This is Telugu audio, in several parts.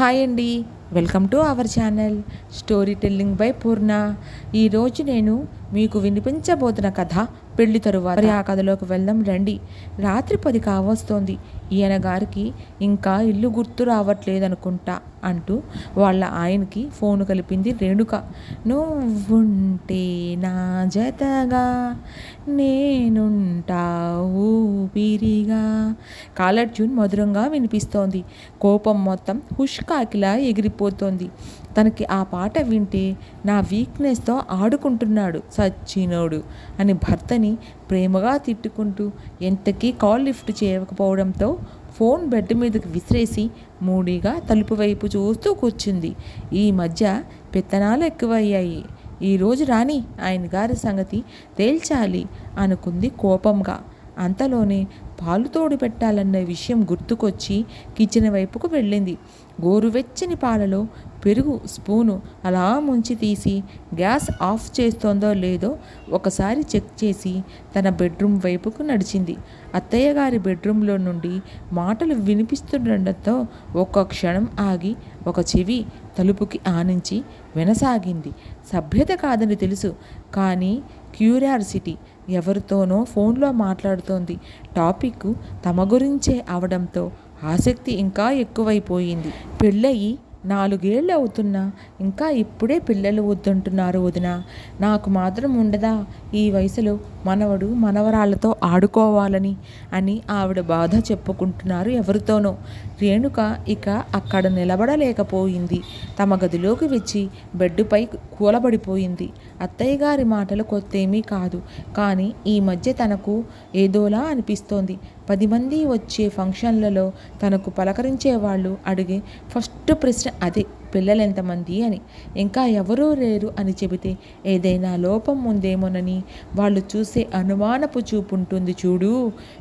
హాయ్ అండి. Welcome to our channel. Story telling by Purna. ఈరోజు నేను మీకు వినిపించబోతున్న కథ పెళ్ళి తరువాత. ఆ కథలోకి వెళ్దాం రండి. రాత్రి పది కావస్తోంది. ఈయన గారికి ఇంకా ఇల్లు గుర్తు రావట్లేదనుకుంటా అంటూ వాళ్ళ ఆయనకి ఫోన్ కలిపింది రేణుక. నువ్వుంటే నా జతగా నేనుంటా ఊపిరిగా కాలర్ ట్యూన్ మధురంగా వినిపిస్తోంది. కోపం మొత్తం హుష్ కాకిలా ఎగిరిపోతోంది. తనకి ఆ పాట వింటే నా వీక్నెస్తో ఆడుకుంటున్నాడు సచ్చినోడు అని భర్తని ప్రేమగా తిట్టుకుంటూ ఎంతకీ కాల్ లిఫ్ట్ చేయకపోవడంతో ఫోన్ బెడ్ మీదకి విసిరేసి మూడీగా తలుపు వైపు చూస్తూ కూర్చుంది. ఈ మధ్య పెత్తనాలు ఎక్కువయ్యాయి. ఈరోజు రాని ఆయన గారి సంగతి తేల్చాలి అనుకుంది కోపంగా. అంతలోనే పాలు తోడు పెట్టాలన్న విషయం గుర్తుకొచ్చి కిచెన్ వైపుకు వెళ్ళింది. గోరువెచ్చని పాలలో పెరుగు స్పూను అలా ముంచి తీసి గ్యాస్ ఆఫ్ చేస్తోందో లేదో ఒకసారి చెక్ చేసి తన బెడ్రూమ్ వైపుకు నడిచింది. అత్తయ్య గారి బెడ్రూమ్లో నుండి మాటలు వినిపిస్తుండటంతో ఒక్క క్షణం ఆగి ఒక చెవి తలుపుకి ఆనించి వినసాగింది. సభ్యత కాదని తెలుసు కానీ క్యూరియాసిటీ ఎవరితోనో ఫోన్లో మాట్లాడుతోంది. టాపిక్ తమ గురించే అవడంతో ఆసక్తి ఇంకా ఎక్కువైపోయింది. పెళ్ళయి నాలుగేళ్ళు అవుతున్నా ఇంకా ఇప్పుడే పిల్లలు వద్దంటున్నారు వదిన. నాకు మాత్రం ఉండదా? ఈ వయసులో మనవడు మనవరాళ్ళతో ఆడుకోవాలని అని ఆవిడ బాధ చెప్పుకుంటున్నారు ఎవరితోనో. రేణుక ఇక అక్కడ నిలబడలేకపోయింది. తమ గదిలోకి వచ్చి బెడ్డుపై కూలబడిపోయింది. అత్తయ్య గారి మాటలు కొత్తేమీ కాదు. కానీ ఈ మధ్య తనకు ఏదోలా అనిపిస్తోంది. పది మంది వచ్చే ఫంక్షన్లలో తనకు పలకరించే వాళ్ళు అడిగే ఫస్ట్ ప్రశ్న అదే పిల్లలు ఎంతమంది అని. ఇంకా ఎవరూ లేరు అని చెబితే ఏదైనా లోపం ఉందేమోనని వాళ్ళు చూసే అనుమానపు చూపు ఉంటుంది చూడు.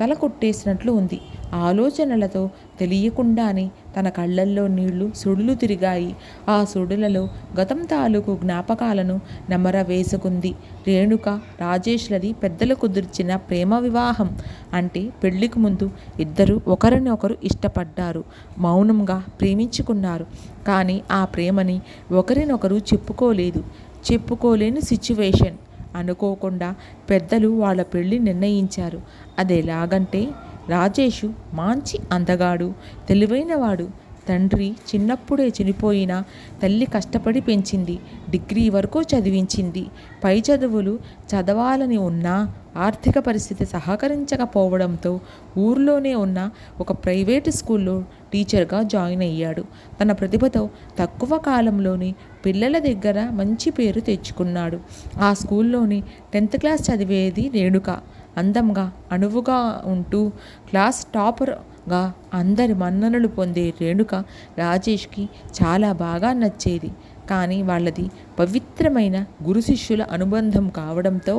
తల కొట్టేసినట్లు ఉంది. ఆలోచనలతో తెలియకుండానే తన కళ్ళల్లో నీళ్ళు సుడులు తిరిగాయి. ఆ సుడులలో గతం తాలూకు జ్ఞాపకాలను నెమర వేసుకుంది రేణుక రాజేష్లది పెద్దలు కుదిర్చిన ప్రేమ వివాహం అంటే పెళ్ళికి ముందు ఇద్దరు ఒకరినొకరు ఇష్టపడ్డారు. మౌనంగా ప్రేమించుకున్నారు. కానీ ఆ ప్రేమని ఒకరినొకరు చెప్పుకోలేదు. చెప్పుకోలేని సిచ్యువేషన్ అనుకోకుండా పెద్దలు వాళ్ళ పెళ్ళి నిర్ణయించారు. అదెలాగంటే రాజేషు మాంచి అందగాడు తెలివైనవాడు. తండ్రి చిన్నప్పుడే చనిపోయిన తల్లి కష్టపడి పెంచింది డిగ్రీ వరకు చదివించింది. పై చదువులు చదవాలని ఉన్నా ఆర్థిక పరిస్థితి సహకరించకపోవడంతో ఊర్లోనే ఉన్న ఒక ప్రైవేటు స్కూల్లో టీచర్గా జాయిన్ అయ్యాడు. తన ప్రతిభతో తక్కువ కాలంలోనే పిల్లల దగ్గర మంచి పేరు తెచ్చుకున్నాడు. ఆ స్కూల్లోని టెన్త్ క్లాస్ చదివేది రేణుక. అందంగా అణువుగా ఉంటూ క్లాస్ టాపర్గా అందరి మన్ననలు పొందే రేణుక రాజేష్కి చాలా బాగా నచ్చేది. కానీ వాళ్ళది పవిత్రమైన గురు శిష్యుల అనుబంధం కావడంతో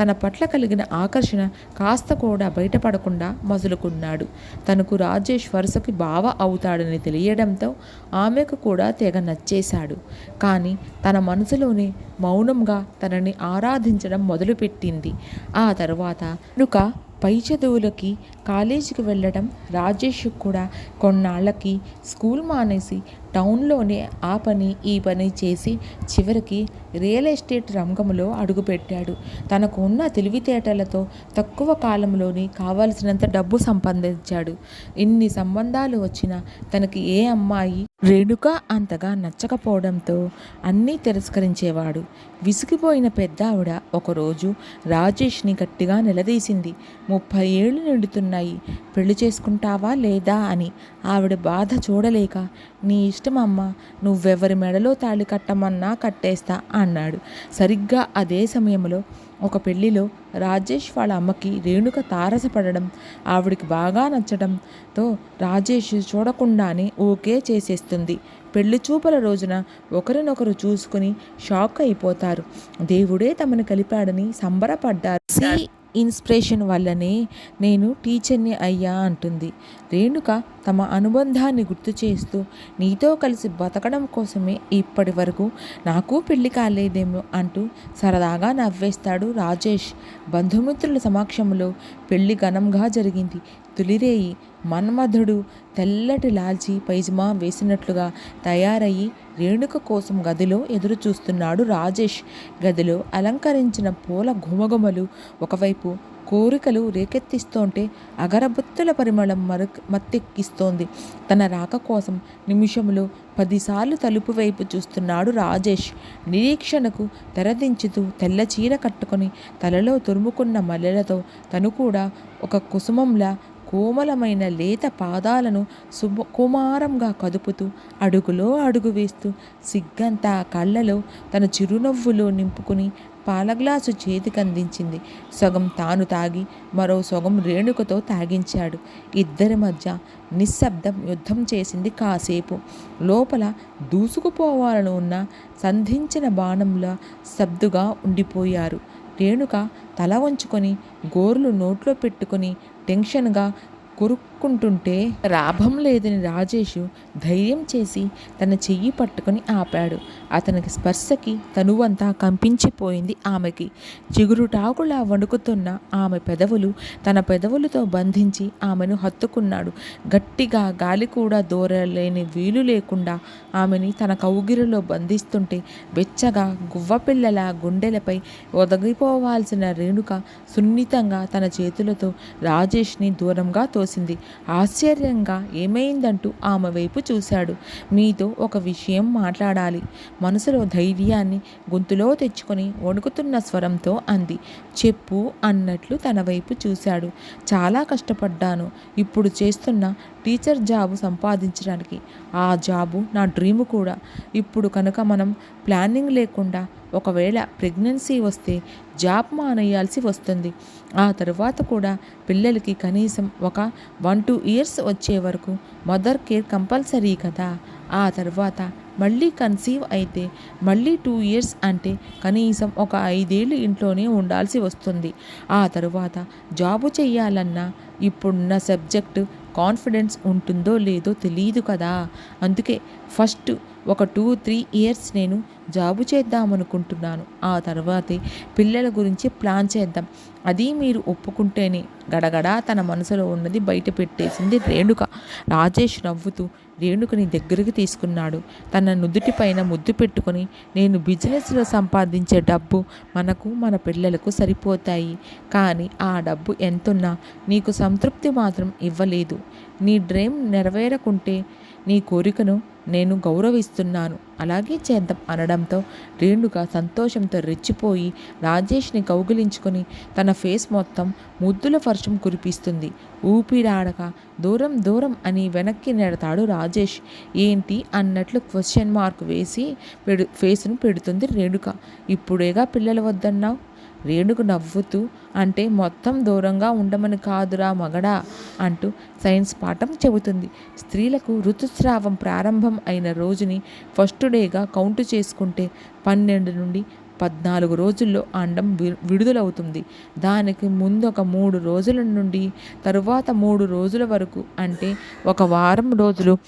తన పట్ల కలిగిన ఆకర్షణ కాస్త కూడా బయటపడకుండా మొదలుకున్నాడు తనకు రాజేష్ వరుసకి బావ అవుతాడని తెలియడంతో ఆమెకు కూడా తెగ నచ్చేశాడు. కానీ తన మనసులోనే మౌనంగా తనని ఆరాధించడం మొదలుపెట్టింది. ఆ తర్వాత నుక పై చదువులకి కాలేజీకి వెళ్ళడం రాజేష్ కూడా కొన్నాళ్ళకి స్కూల్ మానేసి టౌన్లోనే ఆ పని ఈ పని చేసి చివరికి రియల్ ఎస్టేట్ రంగంలో అడుగుపెట్టాడు. తనకు ఉన్న తెలివితేటలతో తక్కువ కాలంలోనే కావలసినంత డబ్బు సంపాదించాడు. ఇన్ని సంబంధాలు వచ్చినా తనకి ఏ అమ్మాయి రేణుక అంతగా నచ్చకపోవడంతో అన్నీ తిరస్కరించేవాడు. విసిగిపోయిన పెద్ద ఆవిడ ఒకరోజు రాజేష్ని గట్టిగా నిలదీసింది. ముప్పై ఏళ్ళు నిండుతున్నాయి. పెళ్ళి చేసుకుంటావా లేదా? అని ఆవిడ బాధ చూడలేక నీ ఇష్టమమ్మా నువ్వెవరి మెడలో తాళి కట్టమన్నా కట్టేస్తా అన్నాడు. సరిగ్గా అదే సమయంలో ఒక పెళ్ళిలో రాజేష్ వాళ్ళ అమ్మకి రేణుక తారసపడడం ఆవిడికి బాగా నచ్చడంతో రాజేష్ చూడకుండానే ఓకే చేసేస్తుంది. పెళ్ళి చూపల రోజున ఒకరినొకరు చూసుకుని షాక్ అయిపోతారు. దేవుడే తమను కలిపాడని సంబరపడ్డారు. సి ఇన్స్పిరేషన్ వల్లనే నేను టీచర్ని అయ్యా అంటుంది. రేణుక తమ అనుబంధాన్ని గుర్తు చేస్తూ నీతో కలిసి బతకడం కోసమే ఇప్పటి వరకు నాకు పెళ్ళి కాలేదేమో అంటూ సరదాగా నవ్వేస్తాడు రాజేష్. బంధుమిత్రుల సమక్షంలో పెళ్ళి ఘనంగా జరిగింది. తులిరేయి మన్మధుడు తెల్లటి లాల్చి పైజమా వేసినట్లుగా తయారయ్యి రేణుక కోసం గదిలో ఎదురు చూస్తున్నాడు రాజేష్. గదిలో అలంకరించిన పూల ఘుమఘుమలు ఒకవైపు కోరికలు రేకెత్తిస్తోంటే అగరబత్తుల పరిమళం మరు మత్తెక్కిస్తోంది. తన రాక కోసం నిమిషంలో పదిసార్లు తలుపు వైపు చూస్తున్నాడు రాజేష్. నిరీక్షణకు తెరదించుతూ తెల్ల చీర కట్టుకొని తలలో తురుముకున్న మల్లెలతో తను కూడా ఒక కుసుమంలా కోమలమైన లేత పాదాలను శుభ కుమారంగా కదుపుతూ అడుగులో అడుగు వేస్తూ సిగ్గంతా కళ్ళలో తన చిరునవ్వులో నింపుకుని పాలగ్లాసు చేతికందించింది. చేతికి అందించింది సగం తాను తాగి మరో సగం రేణుకతో తాగించాడు. ఇద్దరి మధ్య నిశ్శబ్దం యుద్ధం చేసింది కాసేపు. లోపల దూసుకుపోవాలని ఉన్న సంధించిన బాణంలా శబ్దుగా ఉండిపోయారు. రేణుక తల వంచుకొని గోర్లు నోట్లో పెట్టుకొని టెన్షన్గా కొరుక్కుంటుంటే లాభం లేదని రాజేష్ ధైర్యం చేసి తన చెయ్యి పట్టుకొని ఆపాడు. అతనికి స్పర్శకి తనువంతా కంపించిపోయింది ఆమెకి. చిగురుటాకులా వణుకుతున్న ఆమె పెదవులు తన పెదవులతో బంధించి ఆమెను హత్తుకున్నాడు. గట్టిగా గాలి కూడా దూరలేని వీలు లేకుండా ఆమెని తన కౌగిరిలో బంధిస్తుంటే వెచ్చగా గువ్వపిల్లల గుండెలపై ఒదగిపోవాల్సిన రేణుక సున్నితంగా తన చేతులతో రాజేష్ని దూరంగా తోసింది. ఆశ్చర్యంగా ఏమైందంటూ ఆమె వైపు చూశాడు. మీతో ఒక విషయం మాట్లాడాలి. మనసులో ధైర్యాన్ని గొంతులో తెచ్చుకొని వణుకుతున్న స్వరంతో అంది. చెప్పు అన్నట్లు తన వైపు చూశాడు. చాలా కష్టపడ్డాను. ఇప్పుడు చేస్తున్న టీచర్ జాబు సంపాదించడానికి. ఆ జాబు నా డ్రీమ్ కూడా. ఇప్పుడు కనుక మనం ప్లానింగ్ లేకుండా ఒకవేళ ప్రెగ్నెన్సీ వస్తే జాబ్ మానేయాల్సి వస్తుంది. ఆ తర్వాత కూడా పిల్లలకి కనీసం ఒక వన్ టూ ఇయర్స్ వచ్చే వరకు మదర్ కేర్ కంపల్సరీ కదా. ఆ తర్వాత మళ్ళీ కన్సీవ్ అయితే మళ్ళీ టూ ఇయర్స్ అంటే కనీసం ఒక ఐదేళ్ళు ఇంట్లోనే ఉండాల్సి వస్తుంది. ఆ తరువాత జాబు చేయాలన్నా ఇప్పుడున్న సబ్జెక్టు కాన్ఫిడెన్స్ ఉంటుందో లేదో తెలియదు కదా. అందుకే ఫస్ట్ ఒక టూ త్రీ ఇయర్స్ నేను జాబు చేద్దామనుకుంటున్నాను. ఆ తర్వాతే పిల్లల గురించి ప్లాన్ చేద్దాం. అది మీరు ఒప్పుకుంటేనే గడగడా తన మనసులో ఉన్నది బయట పెట్టేసింది రేణుక. రాజేష్ నవ్వుతూ రేణుకని దగ్గరికి తీసుకున్నాడు. తన నుదుటి పైన ముద్దు పెట్టుకొని నేను బిజినెస్లో సంపాదించే డబ్బు మనకు మన పిల్లలకు సరిపోతాయి. కానీ ఆ డబ్బు ఎంతున్నా నీకు సంతృప్తి మాత్రం ఇవ్వలేదు. నీ డ్రీమ్ నెరవేరకుంటే నీ కోరికను నేను గౌరవిస్తున్నాను. అలాగే చేద్దాం అనడంతో రేణుక సంతోషంతో రెచ్చిపోయి రాజేష్ని కౌగిలించుకొని తన ఫేస్ మొత్తం ముద్దుల వర్షం కురిపిస్తుంది. ఊపిరాడక దూరం దూరం అని వెనక్కి నెడతాడు రాజేష్. ఏంటి అన్నట్లు క్వశ్చన్ మార్క్ వేసి పెడు ఫేస్ను పెడుతుంది రేణుక. ఇప్పుడేగా పిల్లలు వద్దన్నావు? రేణుకు నవ్వుతూ అంటే మొత్తం దూరంగా ఉండమని కాదురా మగడా అంటూ సైన్స్ పాఠం చెబుతుంది. స్త్రీలకు ఋతుస్రావం ప్రారంభం అయిన రోజుని ఫస్ట్ డేగా కౌంటు చేసుకుంటే పన్నెండు నుండి పద్నాలుగు రోజుల్లో అండం విడుదలవుతుంది. దానికి ముందు ఒక మూడు రోజుల నుండి తరువాత మూడు రోజుల వరకు అంటే ఒక వారం రోజులు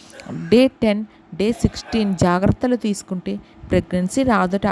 డే టెన్ డే సిక్స్టీన్ జాగ్రత్తలు తీసుకుంటే ప్రెగ్నెన్సీ రాదుట.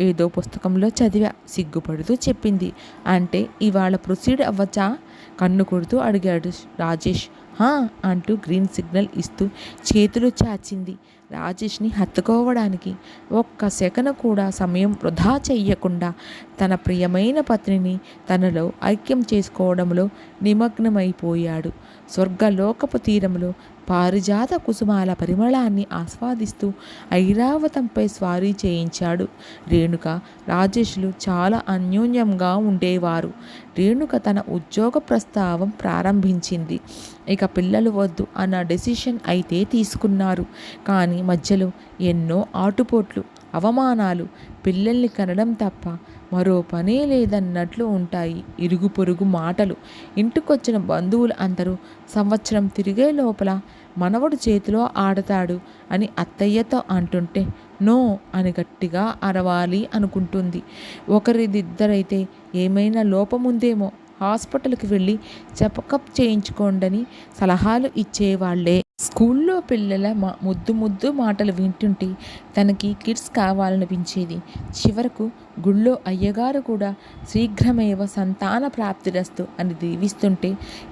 ఏదో పుస్తకంలో చదివా సిగ్గుపడుతూ చెప్పింది. అంటే ఇవాళ ప్రొసీడ్ అవ్వచ్చా? కన్ను కొడుతూ అడిగాడు రాజేష్. హా అంటూ గ్రీన్ సిగ్నల్ ఇస్తూ చేతులు చాచింది. రాజేష్ని హత్తుకోవడానికి ఒక్క సెకను కూడా సమయం వృధా చెయ్యకుండా తన ప్రియమైన పత్నిని తనలో ఐక్యం చేసుకోవడంలో నిమగ్నమైపోయాడు. స్వర్గలోకపు తీరంలో పారిజాత కుసుమాల పరిమళాన్ని ఆస్వాదిస్తూ ఐరావతంపై స్వారీ చేయించాడు. రేణుక రాజేష్లు చాలా అన్యోన్యంగా ఉండేవారు. రేణుక తన ఉద్యోగ ప్రస్తావం ప్రారంభించింది. ఇక పిల్లలు వద్దు అన్న డెసిషన్ అయితే తీసుకున్నారు. కానీ మధ్యలో ఎన్నో ఆటుపోట్లు అవమానాలు. పిల్లల్ని కనడం తప్ప మరో పనే లేదన్నట్లు ఉంటాయి ఇరుగు పొరుగు మాటలు. ఇంటికొచ్చిన బంధువులు అందరూ సంవత్సరం తిరిగే లోపల మనవడు చేతిలో ఆడతాడు అని అత్తయ్యతో అంటుంటే నో అని గట్టిగా అరవాలి అనుకుంటుంది. ఒకరిదిద్దరైతే ఏమైనా లోపముందేమో హాస్పిటల్కి వెళ్ళి చెకప్ చేయించుకోండని సలహాలు ఇచ్చేవాళ్ళే. స్కూల్లో పిల్లల మా ముద్దు ముద్దు మాటలు వింటుంటే తనకి కిడ్స్ కావాలనిపించేది. చివరకు గుళ్ళో అయ్యగారు కూడా శీఘ్రమేవ సంతాన ప్రాప్తిరస్తు అని దీవిస్తుంటే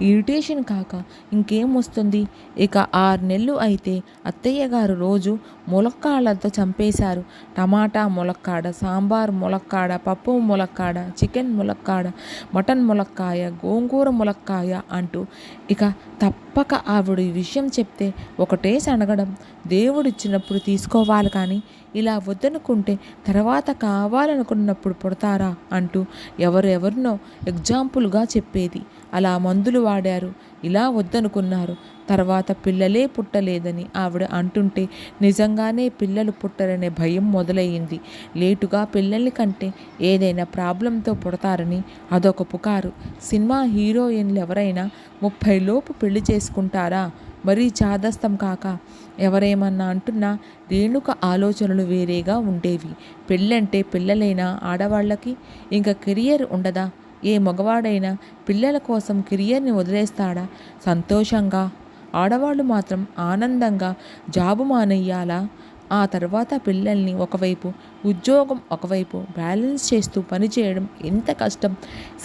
ఇరిటేషన్ కాక ఇంకేం వస్తుంది? ఇక ఆరు నెలలు అయితే అత్తయ్య గారు రోజు ములక్కాడలతో చంపేశారు. టమాటా ములక్కాడ సాంబార్ ములక్కాడ పప్పు ములక్కాడ చికెన్ ములక్కాడ మటన్ ములక్కాయ గోంగూర ములక్కాయ అంటూ ఇక తప్పక ఆవిడ ఈ విషయం చెప్తే ఒకటేసి అనగడం దేవుడిచ్చినప్పుడు తీసుకోవాలి కానీ ఇలా వద్దనుకుంటే తర్వాత కావాలనుకున్నప్పుడు పుడతారా అంటూ ఎవరెవరినో ఎగ్జాంపుల్గా చెప్పేది. అలా మందులు వాడారు. ఇలా వద్దనుకున్నారు. తర్వాత పిల్లలే పుట్టలేదని ఆవిడ అంటుంటే నిజంగానే పిల్లలు పుట్టరనే భయం మొదలయ్యింది. లేటుగా పిల్లల్ని కంటే ఏదైనా ప్రాబ్లంతో పుడతారని అదొక పుకారు. సినిమా హీరోయిన్లు ఎవరైనా ముప్పై లోపు పెళ్ళి చేసుకుంటారా? మరీ చాదస్తం కాక ఎవరేమన్నా అంటున్నా రేణుక ఆలోచనలు వేరేగా ఉండేవి. పెళ్ళంటే పిల్లలైనా ఆడవాళ్ళకి ఇంకా కెరియర్ ఉండదా? ఏ మగవాడైనా పిల్లల కోసం కెరియర్ని వదిలేస్తాడా? సంతోషంగా? ఆడవాళ్ళు మాత్రం ఆనందంగా జాబు మానేయాలా? ఆ తర్వాత పిల్లల్ని ఒకవైపు ఉద్యోగం ఒకవైపు బ్యాలెన్స్ చేస్తూ పనిచేయడం ఎంత కష్టం?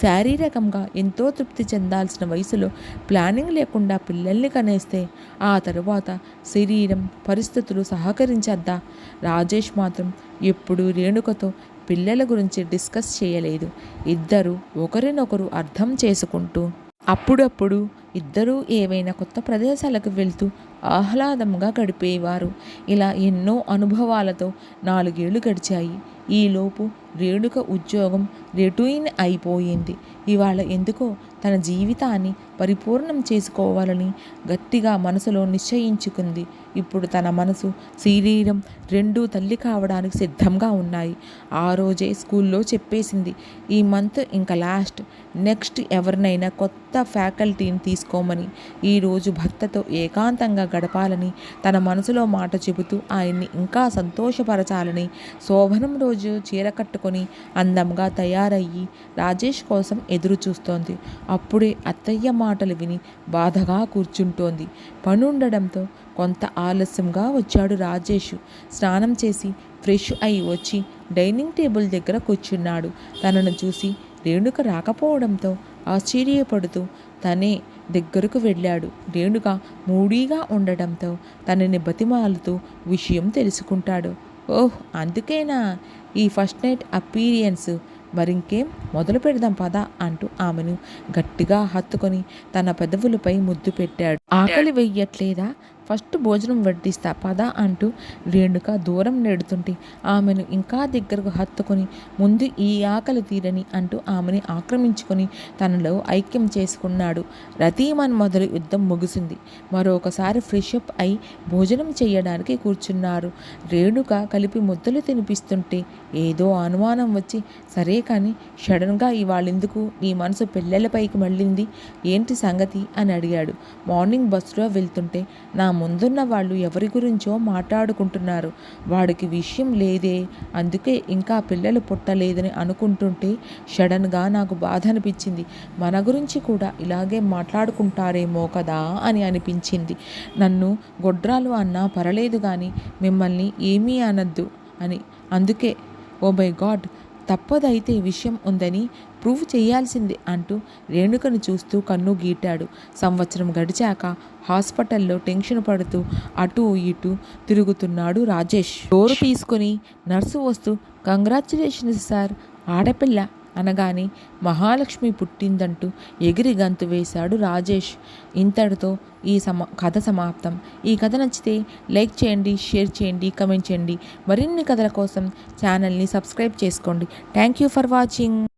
శారీరకంగా ఎంతో తృప్తి చెందాల్సిన వయసులో ప్లానింగ్ లేకుండా పిల్లల్ని కనేస్తే ఆ తర్వాత శరీరం పరిస్థితులు సహకరించద్దా? రాజేష్ మాత్రం ఎప్పుడు రేణుకతో పిల్లల గురించి డిస్కస్ చేయలేదు. ఇద్దరు ఒకరినొకరు అర్థం చేసుకుంటూ అప్పుడప్పుడు ఇద్దరూ ఏవైనా కొత్త ప్రదేశాలకు వెళ్తూ ఆహ్లాదంగా గడిపేవారు. ఇలా ఎన్నో అనుభవాలతో నాలుగేళ్ళు గడిచాయి. ఈలోపు రేణుక ఉద్యోగం రెటూయిన్ అయిపోయింది. ఇవాళ ఎందుకో తన జీవితాన్ని పరిపూర్ణం చేసుకోవాలని గట్టిగా మనసులో నిశ్చయించుకుంది. ఇప్పుడు తన మనసు శరీరం రెండూ తల్లి కావడానికి సిద్ధంగా ఉన్నాయి. ఆ రోజే స్కూల్లో చెప్పేసింది ఈ మంత్ ఇంకా లాస్ట్ నెక్స్ట్ ఎవరినైనా కొత్త ఫ్యాకల్టీని తీసుకోమని. ఈరోజు భర్తతో ఏకాంతంగా గడపాలని తన మనసులో మాట చెబుతూ ఆయన్ని ఇంకా సంతోషపరచాలని శోభనం రోజు చీర కట్టుకొని అందంగా తయారయ్యి రాజేష్ కోసం ఎదురు చూస్తోంది అప్పుడే అత్తయ్య మాటలు విని బాధగా కూర్చుంటోంది. పనుండడంతో కొంత ఆలస్యంగా వచ్చాడు రాజేష్. స్నానం చేసి ఫ్రెష్ అయి వచ్చి డైనింగ్ టేబుల్ దగ్గర కూర్చున్నాడు. తనను చూసి రేణుక రాకపోవడంతో ఆశ్చర్యపడుతూ తనే దగ్గరకు వెళ్ళాడు. రేణుక మూడీగా ఉండడంతో తనని బతిమాలుతూ విషయం తెలుసుకుంటాడు. ఓహ్ అందుకేనా? ఈ ఫస్ట్ నైట్ అపీరియన్స్ మరింకేం? మొదలు పెడదాం పదా అంటూ ఆమెను గట్టిగా హత్తుకొని తన పెదవులపై ముద్దు పెట్టాడు. ఆకలి వెయ్యట్లేదా? ఫస్ట్ భోజనం వడ్డిస్తా పద అంటూ రేణుక దూరం నెడుతుంటే ఆమెను ఇంకా దగ్గరకు హత్తుకొని ముందు ఈ ఆకలి తీరని అంటూ ఆమెని ఆక్రమించుకొని తనలో ఐక్యం చేసుకున్నాడు. రతీమన్ మొదలు యుద్ధం ముగిసింది. మరొకసారి ఫ్రెష్ అప్ అయి భోజనం చేయడానికి కూర్చున్నారు. రేణుక కలిపి ముద్దలు తినిపిస్తుంటే ఏదో అనుమానం వచ్చి సరే కానీ సడన్గా ఇవాళెందుకు? నీ మనసు పిల్లలపైకి మళ్ళింది. ఏంటి సంగతి? అని అడిగాడు. మార్నింగ్ బస్సులో వెళ్తుంటే నా ముందున్న వాళ్ళు ఎవరి గురించో మాట్లాడుకుంటున్నారు. వాడికి విషయం లేదే. అందుకే ఇంకా పిల్లలు పుట్టలేదని అనుకుంటుంటే సడన్గా నాకు బాధ అనిపించింది మన గురించి కూడా ఇలాగే మాట్లాడుకుంటారేమో కదా అని అనిపించింది. నన్ను గొడ్రాలు అన్నా పర్లేదు కానీ మిమ్మల్ని ఏమీ అనద్దు అని. అందుకే ఓ మై గాడ్ తప్పదైతే విషయం ఉందని ప్రూవ్ చేయాల్సింది అంటూ రేణుకను చూస్తూ కన్ను గీటాడు. సంవత్సరం గడిచాక హాస్పిటల్లో టెన్షన్ పడుతూ అటు ఇటు తిరుగుతున్నాడు రాజేష్. డోరు తీసుకొని నర్సు వస్తూ కంగ్రాచులేషన్స్ సార్ ఆడపిల్ల అనగానే మహాలక్ష్మి పుట్టిందంటూ ఎగిరి గంతు వేశాడు రాజేష్. ఇంతటితో ఈ సమా కథ సమాప్తం. ఈ కథ నచ్చితే లైక్ చేయండి షేర్ చేయండి కమెంట్ చేయండి. మరిన్ని కథల కోసం ఛానల్ని సబ్స్క్రైబ్ చేసుకోండి. Thank you for watching.